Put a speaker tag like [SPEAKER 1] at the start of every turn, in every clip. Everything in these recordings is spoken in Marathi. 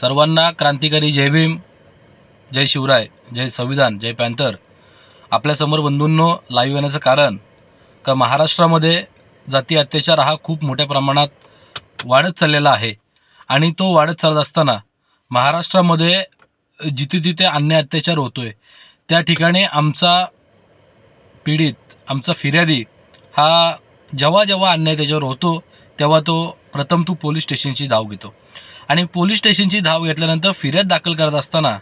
[SPEAKER 1] सर्वांना क्रांतिकारी जय भीम जय शिवराय जय संविधान जय पॅन्थर. आपल्यासमोर बंधूंनो लाईव्ह येण्याचं कारण का महाराष्ट्रामध्ये जाती अत्याचार हा खूप मोठ्या प्रमाणात वाढत चाललेला आहे. आणि तो वाढत चालत असताना महाराष्ट्रामध्ये जिथे जिथे अन्याय अत्याचार होतोय. त्या ठिकाणी आमचा पीडित आमचा फिर्यादी हा जेव्हा जेव्हा अन्याय त्याच्यावर होतो तेव्हा तो प्रथम तू पोलीस स्टेशनची धाव घेतो. आणि पोलीस स्टेशनची धाव घेतल्यानंतर फिर्याद दाखल करत असताना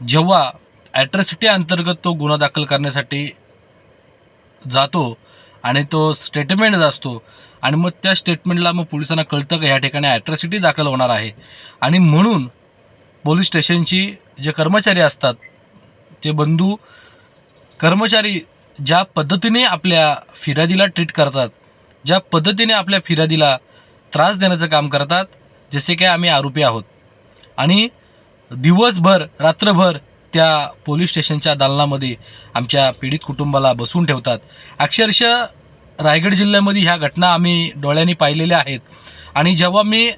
[SPEAKER 1] जेव्हा ॲट्रॉसिटी अंतर्गत तो गुन्हा दाखल करण्यासाठी जातो आणि तो स्टेटमेंट असतो आणि मग त्या स्टेटमेंटला मग पोलिसांना कळतं का ह्या ठिकाणी ॲट्रॉसिटी दाखल होणार आहे. आणि म्हणून पोलीस स्टेशनची जे कर्मचारी असतात ते बंधू कर्मचारी ज्या पद्धतीने आपल्या फिर्यादीला ट्रीट करतात ज्या पद्धतीने आपल्या फिर्यादीला त्रास देण्याचं काम करतात जसे काय आम्ही आरोपी आहोत. आणि दिवसभर रात्रभर त्या पोलीस स्टेशनच्या दालनामध्ये आमच्या पीडित कुटुंबाला बसून ठेवतात. अक्षरशः रायगड जिल्ह्यामध्ये ह्या घटना आम्ही डोळ्यांनी पाहिलेल्या आहेत. आणि जेव्हा मी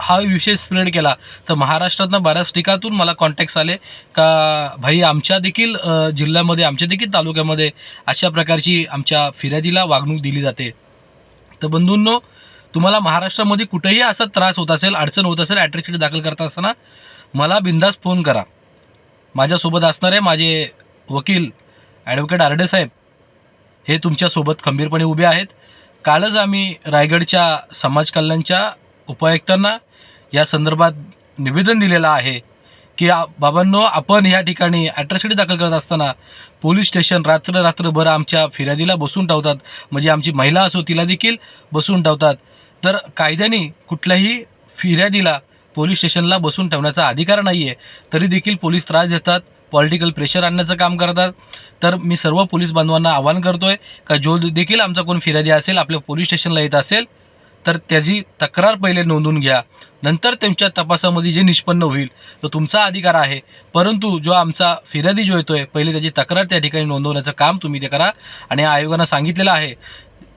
[SPEAKER 1] हा विषय स्प्रेड केला तर महाराष्ट्रातनं बऱ्याच ठिकातून मला कॉन्टॅक्ट्स आले का भाई आमच्या देखील जिल्ह्यामध्ये आमच्या देखील तालुक्यामध्ये अशा प्रकारची आमच्या फिर्यादीला वागणूक दिली जाते. तर बंधूंनो तुम्हाला महाराष्ट्रामध्ये कुठेही असा त्रास होत असेल अडचण होत असेल ॲट्रॅसिटी दाखल करत असताना मला बिंदास फोन करा. माझ्यासोबत असणारे माझे वकील ॲडव्होकेट आरडे साहेब हे तुमच्यासोबत खंबीरपणे उभे आहेत. कालच आम्ही रायगडच्या समाज कल्याणच्या उपायुक्तांना या संदर्भात निवेदन दिलेलं आहे की बाबांनो आपण ह्या ठिकाणी ॲट्रॉसिटी दाखल करत असताना पोलीस स्टेशन रात्र रात्रभर आमच्या फिर्यादीला बसून ठेवतात. म्हणजे आमची महिला असो तिला देखील बसून ठेवतात. तर कायद्याने कुठल्याही फिर्यादीला पोलीस स्टेशनला बसून ठेवण्याचा अधिकार नाही आहे तरी देखील पोलीस त्रास देतात पॉलिटिकल प्रेशर आणण्याचं काम करतात. तर मी सर्व पोलीस बांधवांना आवाहन करतो आहे का जो देखील आमचा कोण फिर्यादी असेल आपल्या पोलीस स्टेशनला येत असेल तर त्याची तक्रार पहिले नोंदवून घ्या. नंतर त्यांच्या तपासामध्ये जे निष्पन्न होईल तो तुमचा अधिकार आहे. परंतु जो आमचा फिर्यादी जो येतो आहे पहिले त्याची तक्रार त्या ठिकाणी नोंदवण्याचं काम तुम्ही ते करा. आणि आयोगानं सांगितलेलं आहे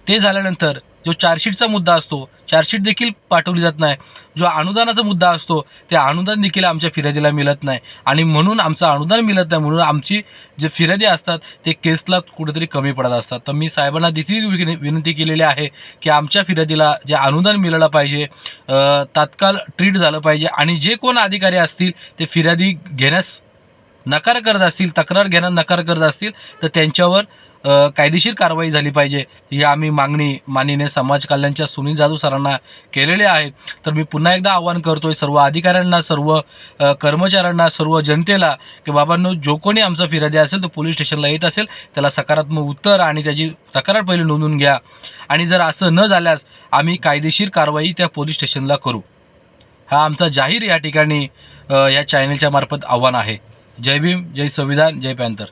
[SPEAKER 1] ते झाल्यानंतर जो चार्जशीटचा मुद्दा असतो चार्जशीट देखील पाठवली जात नाही. जो अनुदानाचा मुद्दा असतो ते अनुदान देखील आमच्या फिर्यादीला मिळत नाही. आणि म्हणून आमचं अनुदान मिळत नाही म्हणून आमची जे फिर्यादी असतात ते केसला कुठेतरी कमी पडत असतात. तर मी साहेबांना देखील विनंती केलेली आहे की आमच्या फिर्यादीला जे अनुदान मिळालं पाहिजे तात्काळ ट्रीट झालं पाहिजे आणि जे कोण अधिकारी असतील ते फिर्यादी घेण्यास नकार करत असतील तक्रार घेण्यास नकार करत असतील तर त्यांच्यावर कायदेशीर कारवाई झाली पाहिजे. ही आम्ही मागणी माननीय समाज कल्याणच्या सुनील जाधव सरांना केलेली आहे. तर मी पुन्हा एकदा आवाहन आहे सर्व अधिकाऱ्यांना सर्व कर्मचाऱ्यांना सर्व जनतेला की बाबांनो जो कोणी आमचा फिर्यादी असेल तो पोलीस स्टेशनला येत असेल त्याला सकारात्मक उत्तर आणि त्याची तक्रार पहिले नोंदवून घ्या. आणि जर असं न झाल्यास आम्ही कायदेशीर कारवाई त्या पोलीस स्टेशनला करू. हा आमचा जाहीर या ठिकाणी या चॅनलच्या मार्फत आव्हान आहे. जय भीम जय संविधान जय पॅन्थर.